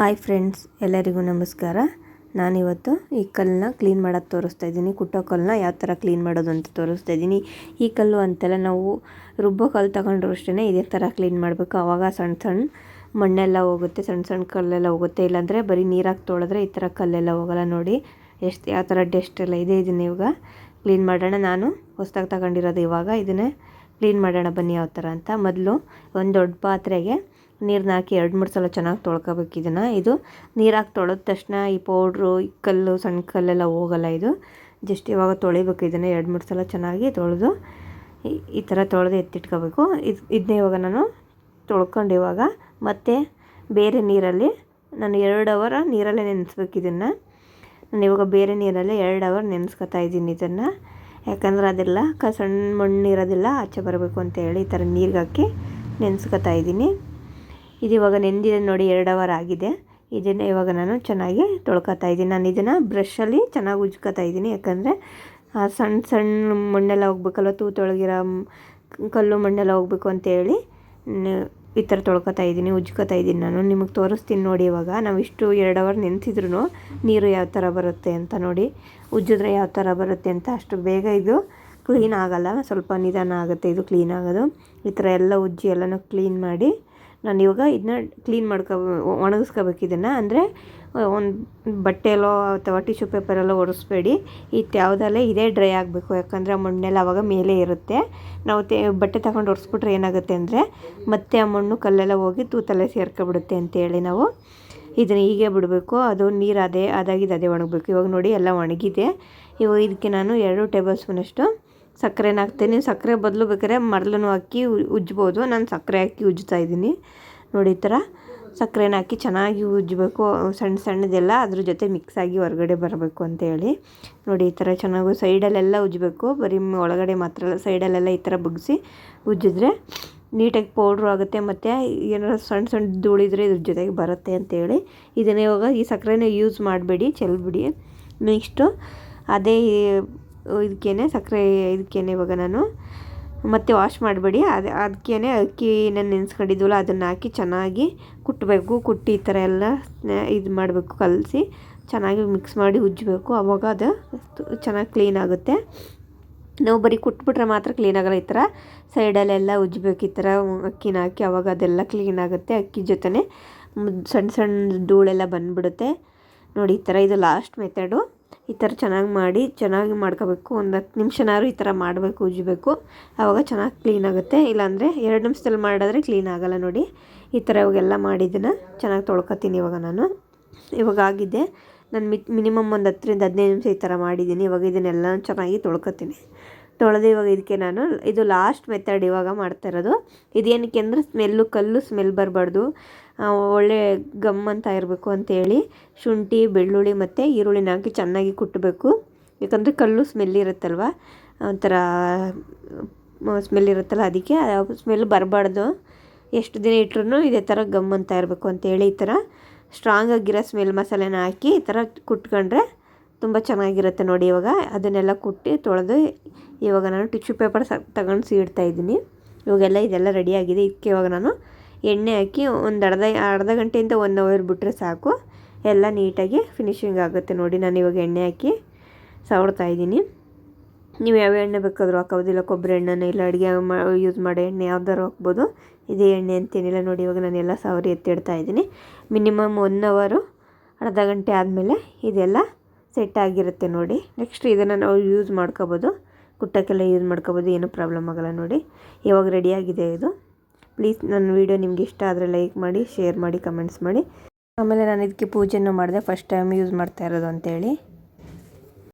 Hi friends, ಎಲ್ಲರಿಗೂ ನಮಸ್ಕಾರ. ನಾನಿವತ್ತು ಈ ಕಲ್ಲನ್ನ ಕ್ಲೀನ್ ಮಾಡೋದು ತೋರಿಸ್ತಾ ಇದ್ದೀನಿ. ಕುಟ್ಟೋ ಕಲ್ಲನ್ನ ಯಾವ ಥರ ಕ್ಲೀನ್ ಮಾಡೋದು ಅಂತ ತೋರಿಸ್ತಾ ಇದ್ದೀನಿ. ಈ ಕಲ್ಲು ಅಂತೆಲ್ಲ ನಾವು ರುಬ್ಬೋ ಕಲ್ಲು ತಗೊಂಡ್ರು ಅಷ್ಟೇ ಇದೇ ಥರ ಕ್ಲೀನ್ ಮಾಡಬೇಕು. ಆವಾಗ ಸಣ್ಣ ಸಣ್ಣ ಮಣ್ಣೆಲ್ಲ ಹೋಗುತ್ತೆ ಸಣ್ಣ ಸಣ್ಣ ಕಲ್ಲೆಲ್ಲ ಹೋಗುತ್ತೆ. ಇಲ್ಲಾಂದರೆ ಬರೀ ನೀರಾಗಿ ತೊಳೆದ್ರೆ ಈ ಥರ ಕಲ್ಲೆಲ್ಲ ಹೋಗಲ್ಲ ನೋಡಿ. ಎಷ್ಟು ಯಾವ ಥರ ಡೆಸ್ಟ್ ಎಲ್ಲ ಇದೆ ಇದನ್ನು ಇವಾಗ ಕ್ಲೀನ್ ಮಾಡೋಣ. ನಾನು ಹೊಸ್ದಾಗಿ ತಗೊಂಡಿರೋದು ಇವಾಗ. ಇದನ್ನೇ ಕ್ಲೀನ್ ಮಾಡೋಣ ಬನ್ನಿ ಯಾವ ಥರ ಅಂತ. ಮೊದಲು ಒಂದು ದೊಡ್ಡ ಪಾತ್ರೆಗೆ ನೀರನ್ನ ಹಾಕಿ ಎರಡು ಮೂರು ಸಲ ಚೆನ್ನಾಗಿ ತೊಳ್ಕೊಬೇಕು ಇದನ್ನು. ಇದು ನೀರಾಕಿ ತೊಳೆದ ತಕ್ಷಣ ಈ ಪೌಡ್ರು ಈ ಕಲ್ಲು, ಸಣ್ಣ ಕಲ್ಲೆಲ್ಲ ಹೋಗಲ್ಲ ಇದು. ಜಸ್ಟ್ ಇವಾಗ ತೊಳಿಬೇಕು ಇದನ್ನು ಎರಡು ಮೂರು ಸಲ ಚೆನ್ನಾಗಿ ತೊಳೆದು ಈ ಥರ ತೊಳೆದು ಎತ್ತಿಟ್ಕೋಬೇಕು. ಇದು ಇದನ್ನೇ ಇವಾಗ ನಾನು ತೊಳ್ಕೊಂಡು ಇವಾಗ ಮತ್ತೆ ಬೇರೆ ನೀರಲ್ಲಿ ನಾನು ಎರಡು ಅವರ ನೀರಲ್ಲೇ ನೆನೆಸ್ಬೇಕು ಇದನ್ನು. ನಾನು ಇವಾಗ ಬೇರೆ ನೀರಲ್ಲೇ ಎರಡು ಅವರ್ ನೆನೆಸ್ಕೊತಾ ಇದ್ದೀನಿ ಇದನ್ನು. ಯಾಕಂದ್ರೆ ಅದೆಲ್ಲ ಕ, ಸಣ್ಣ ಮಣ್ಣು ಇರೋದಿಲ್ಲ, ಆಚೆ ಬರಬೇಕು ಅಂತ ಹೇಳಿ ಈ ಥರ ನೀರಿಗೆ ಹಾಕಿ ನೆನೆಸ್ಕೊತಾ ಇದ್ದೀನಿ. ಇದು ಇವಾಗ ನೆಂದಿದೆ ನೋಡಿ, ಎರಡು ಅವರ್ ಆಗಿದೆ. ಇದನ್ನು ಇವಾಗ ನಾನು ಚೆನ್ನಾಗಿ ತೊಳ್ಕೊತಾ ಇದ್ದೀನಿ. ನಾನು ಇದನ್ನು ಬ್ರಷಲ್ಲಿ ಚೆನ್ನಾಗಿ ಉಜ್ಕೊತಾ ಇದ್ದೀನಿ. ಯಾಕಂದರೆ ಸಣ್ಣ ಸಣ್ಣ ಮಣ್ಣೆಲ್ಲ ಹೋಗ್ಬೇಕಲ್ವ ತೂತೊಳಗಿರೋ ಕಲ್ಲು ಮಣ್ಣೆಲ್ಲ ಹೋಗ್ಬೇಕು ಅಂತೇಳಿ ಈ ಥರ ತೊಳ್ಕೊತಾ ಇದ್ದೀನಿ, ಉಜ್ಕೊತಾ ಇದ್ದೀನಿ ನಾನು. ನಿಮಗೆ ತೋರಿಸ್ತೀನಿ ನೋಡಿ ಇವಾಗ. ನಾವು ಇಷ್ಟು ಎರಡು ಅವರ್ ನೆನೆಸಿದ್ರು ನೀರು ಯಾವ ಥರ ಬರುತ್ತೆ ಅಂತ ನೋಡಿ. ಉಜ್ಜಿದ್ರೆ ಯಾವ ಥರ ಬರುತ್ತೆ ಅಂತ ಅಷ್ಟು ಬೇಗ ಇದು ಕ್ಲೀನ್ ಆಗೋಲ್ಲ. ಸ್ವಲ್ಪ ನಿಧಾನ ಆಗುತ್ತೆ ಇದು ಕ್ಲೀನ್ ಆಗೋದು. ಈ ಥರ ಎಲ್ಲ ಉಜ್ಜಿ ಎಲ್ಲನೂ ಕ್ಲೀನ್ ಮಾಡಿ ನಾನು ಇವಾಗ ಇದನ್ನ ಕ್ಲೀನ್ ಮಾಡ್ಕೊ, ಒಣಗಿಸ್ಕೋಬೇಕು ಇದನ್ನು. ಅಂದರೆ ಒಂದು ಬಟ್ಟೆಯಲ್ಲೋ ಅಥವಾ ಟಿಶ್ಯೂ ಪೇಪರಲ್ಲೋ ಒರೆಸ್ಬೇಡಿ. ಇದು ಯಾವುದಲ್ಲೇ ಇದೇ ಡ್ರೈ ಆಗಬೇಕು. ಯಾಕಂದರೆ, ಆ ಮಣ್ಣೆಲ್ಲ ಆವಾಗ ಮೇಲೆ ಇರುತ್ತೆ. ನಾವು ತೇ, ಬಟ್ಟೆ ತಗೊಂಡು ಒರೆಸ್ಬಿಟ್ರೆ ಏನಾಗುತ್ತೆ ಅಂದರೆ, ಮತ್ತೆ ಆ ಮಣ್ಣು ಕಲ್ಲೆಲ್ಲ ಹೋಗಿ ತೂತಲ್ಲೇ ಸೇರ್ಕೊಬಿಡುತ್ತೆ ಅಂತೇಳಿ ನಾವು ಇದನ್ನು ಹೀಗೆ ಬಿಡಬೇಕು. ಅದು ನೀರು ಅದೇ ಅದಾಗಿದ್ದು ಅದೇ ಒಣಗಬೇಕು. ಇವಾಗ ನೋಡಿ ಎಲ್ಲ ಒಣಗಿದೆ. ಇವಾಗ ಇದಕ್ಕೆ ನಾನು ಎರಡು ಟೇಬಲ್ ಸ್ಪೂನಷ್ಟು ಸಕ್ಕರೆನ ಹಾಕ್ತೀನಿ. ಸಕ್ಕರೆ ಬದಲು ಬೇಕಾದ್ರೆ ಮರಳನ್ನು ಹಾಕಿ ಉಜ್ಬೋದು. ನಾನು ಸಕ್ಕರೆ ಹಾಕಿ ಉಜ್ತಾ ಇದ್ದೀನಿ. ನೋಡಿ ಈ ಥರ ಸಕ್ಕರೆನ ಹಾಕಿ ಚೆನ್ನಾಗಿ ಉಜ್ಜಬೇಕು ಸಣ್ಣ ಸಣ್ಣದೆಲ್ಲ ಅದ್ರ ಜೊತೆ ಮಿಕ್ಸ್ ಆಗಿ ಹೊರಗಡೆ ಬರಬೇಕು ಅಂತೇಳಿ ನೋಡಿ ಈ ಥರ ಚೆನ್ನಾಗಿ ಸೈಡಲ್ಲೆಲ್ಲ ಉಜ್ಜಬೇಕು ಬರೀ ಒಳಗಡೆ ಮಾತ್ರ ಅಲ್ಲ, ಸೈಡಲ್ಲೆಲ್ಲ ಈ ಥರ ಬಗ್ಗಿಸಿ ಉಜ್ಜಿದ್ರೆ ನೀಟಾಗಿ ಪೌಡ್ರು ಆಗುತ್ತೆ ಮತ್ತು ಏನಾರು ಸಣ್ಣ ಸಣ್ಣ ಧೂಳಿದ್ರೆ ಇದ್ರ ಜೊತೆಗೆ ಬರುತ್ತೆ ಅಂತೇಳಿ ಇದನ್ನೇ ಇವಾಗ ಈ ಸಕ್ಕರೆನ ಯೂಸ್ ಮಾಡಬೇಡಿ, ಚೆಲ್ಬಿಡಿ. ನೆಕ್ಸ್ಟು ಅದೇ ಇದಕ್ಕೇನೆ ಸಕ್ಕರೆ ಇದಕ್ಕೇನೆ ಇವಾಗ ನಾನು. ಮತ್ತೆ ವಾಶ್ ಮಾಡಬೇಡಿ. ಅದು ಅದಕ್ಕೇನೆ ಅಕ್ಕಿ ನಾನು ನೆನೆಸ್ಕೊಂಡಿದ್ವಲ್ಲ ಅದನ್ನು ಹಾಕಿ ಚೆನ್ನಾಗಿ ಕುಟ್ಟಬೇಕು ಕುಟ್ಟಿ ಈ ಥರ ಎಲ್ಲ ಇದು ಮಾಡಬೇಕು ಕಲಸಿ. ಚೆನ್ನಾಗಿ ಮಿಕ್ಸ್ ಮಾಡಿ ಉಜ್ಜಬೇಕು. ಆವಾಗ ಅದು ಚೆನ್ನಾಗಿ ಕ್ಲೀನ್ ಆಗುತ್ತೆ. ನಾವು ಬರೀ ಕುಟ್ಬಿಟ್ರೆ ಮಾತ್ರ ಕ್ಲೀನ್ ಆಗಲ್ಲ ಈ ಥರ ಸೈಡಲ್ಲೆಲ್ಲ ಉಜ್ಜಬೇಕು ಈ ಥರ ಅಕ್ಕಿನ ಹಾಕಿ ಅವಾಗ ಅದೆಲ್ಲ ಕ್ಲೀನ್ ಆಗುತ್ತೆ ಅಕ್ಕಿ ಜೊತೆನೇ. ಸಣ್ಣ ಸಣ್ಣ ಧೂಳೆಲ್ಲ ಬಂದುಬಿಡುತ್ತೆ. ನೋಡಿ ಈ ಥರ ಇದು ಲಾಸ್ಟ್ ಮೆಥಡು ಈ ಥರ ಚೆನ್ನಾಗಿ ಮಾಡಿ, ಚೆನ್ನಾಗಿ ಮಾಡ್ಕೋಬೇಕು. ಒಂದು ಹತ್ತು ನಿಮಿಷನಾದ್ರು ಈ ಥರ ಮಾಡಬೇಕು ಉಜ್ಜಬೇಕು ಆವಾಗ ಚೆನ್ನಾಗಿ ಕ್ಲೀನ್ ಆಗುತ್ತೆ. ಇಲ್ಲಾಂದರೆ ಎರಡು ನಿಮಿಷದಲ್ಲಿ ಮಾಡಿದ್ರೆ ಕ್ಲೀನ್ ಆಗೋಲ್ಲ ನೋಡಿ. ಈ ಥರ ಇವಾಗೆಲ್ಲ ಮಾಡಿದ್ದನ್ನು ಚೆನ್ನಾಗಿ ತೊಳ್ಕೊತೀನಿ ಇವಾಗ ನಾನು. ಇವಾಗ ಆಗಿದೆ. ನಾನು ಮಿ ಮಿನಿಮಮ್ ಒಂದು ಹತ್ತರಿಂದ ಹದಿನೈದು ನಿಮಿಷ ಈ ಥರ ಮಾಡಿದ್ದೀನಿ. ಇವಾಗ ಇದನ್ನೆಲ್ಲ ಚೆನ್ನಾಗಿ ತೊಳ್ಕೊತೀನಿ. ತೊಳೆದು ಇವಾಗ ಇದಕ್ಕೆ ನಾನು ಇದು ಲಾಸ್ಟ್ ಮೆಥಡ್ ಇವಾಗ ಮಾಡ್ತಾ ಇರೋದು. ಇದೇನಕ್ಕೆ ಅಂದರೆ ಸ್ಮೆಲ್ಲು, ಕಲ್ಲು ಸ್ಮೆಲ್ ಬರಬಾರ್ದು. ಒಳ್ಳೆ ಗಮ್ ಅಂತ ಇರಬೇಕು ಅಂತೇಳಿ ಶುಂಠಿ, ಬೆಳ್ಳುಳ್ಳಿ ಮತ್ತು ಈರುಳ್ಳಿನ ಹಾಕಿ ಚೆನ್ನಾಗಿ ಕುಟ್ಟಬೇಕು ಯಾಕಂದರೆ ಕಲ್ಲು ಸ್ಮೆಲ್ ಇರುತ್ತಲ್ವ? ಒಂಥರ ಸ್ಮೆಲ್ ಇರುತ್ತಲ್ಲ ಅದಕ್ಕೆ. ಸ್ಮೆಲ್ ಬರಬಾರ್ದು. ಎಷ್ಟು ದಿನ ಇಟ್ರೂ ಇದೇ ಥರ ಗಮ್ ಅಂತ ಇರಬೇಕು ಅಂತೇಳಿ ಈ ಥರ ಸ್ಟ್ರಾಂಗ್ ಆಗಿರೋ ಸ್ಮೆಲ್ ಮಸಾಲೆನ ಹಾಕಿ ಈ ಥರ ಕುಟ್ಕೊಂಡ್ರೆ ತುಂಬ ಚೆನ್ನಾಗಿರುತ್ತೆ ನೋಡಿ ಇವಾಗ. ಅದನ್ನೆಲ್ಲ ಕುಟ್ಟಿ ತೊಳೆದು ಇವಾಗ ನಾನು ಟಿಶ್ಯೂ ಪೇಪರ್ ಸ ತಗೊಂಡು ಸೀಡ್ತಾ ಇದ್ದೀನಿ. ಇವಾಗೆಲ್ಲ ಇದೆಲ್ಲ ರೆಡಿಯಾಗಿದೆ ಇದಕ್ಕೆ ಇವಾಗ ನಾನು ಎಣ್ಣೆ ಹಾಕಿ ಒಂದು ಅರ್ಧ ಅರ್ಧ ಗಂಟೆಯಿಂದ ಒನ್ ಅವರ್ ಬಿಟ್ಟರೆ ಸಾಕು. ಎಲ್ಲ ನೀಟಾಗಿ ಫಿನಿಶಿಂಗ್ ಆಗುತ್ತೆ ನೋಡಿ. ನಾನು ಇವಾಗ ಎಣ್ಣೆ ಹಾಕಿ ಸವಡ್ತಾ ಇದ್ದೀನಿ. ನೀವು ಯಾವ ಎಣ್ಣೆ ಬೇಕಾದರೂ ಹಾಕೋದಿಲ್ಲ ಕೊಬ್ಬರಿ ಎಣ್ಣೆನ, ಇಲ್ಲ ಅಡುಗೆ ಯೂಸ್ ಮಾಡೋ ಎಣ್ಣೆ ಯಾವ್ದಾದ್ರು ಹಾಕ್ಬೋದು. ಇದೇ ಎಣ್ಣೆ ಅಂತೇನಿಲ್ಲ ನೋಡಿ, ಇವಾಗ ನಾನು ಎಲ್ಲ ಸವರಿ ಎತ್ತಿಡ್ತಾ ಇದ್ದೀನಿ. ಮಿನಿಮಮ್ ಒನ್ ಅವರು ಅರ್ಧ ಗಂಟೆ ಆದಮೇಲೆ ಇದೆಲ್ಲ ಸೆಟ್ ಆಗಿರುತ್ತೆ ನೋಡಿ. ನೆಕ್ಸ್ಟ್ ಇದನ್ನು ನಾವು ಯೂಸ್ ಮಾಡ್ಕೋಬೋದು. ಕುಟ್ಟಕ್ಕೆಲ್ಲ ಯೂಸ್ ಮಾಡ್ಕೋಬೋದು, ಏನೂ ಪ್ರಾಬ್ಲಮ್ ಆಗೋಲ್ಲ ನೋಡಿ. ಇವಾಗ ರೆಡಿಯಾಗಿದೆ ಇದು. ಪ್ಲೀಸ್ ನನ್ನ ವೀಡಿಯೋ ನಿಮ್ಗೆ ಇಷ್ಟ ಆದರೆ ಲೈಕ್ ಮಾಡಿ, ಶೇರ್ ಮಾಡಿ, ಕಮೆಂಟ್ಸ್ ಮಾಡಿ. ಆಮೇಲೆ ನಾನು ಇದಕ್ಕೆ ಪೂಜೆನೂ ಮಾಡಿದೆ, ಫಸ್ಟ್ ಟೈಮ್ ಯೂಸ್ ಮಾಡ್ತಾ ಇರೋದು ಅಂತೇಳಿ.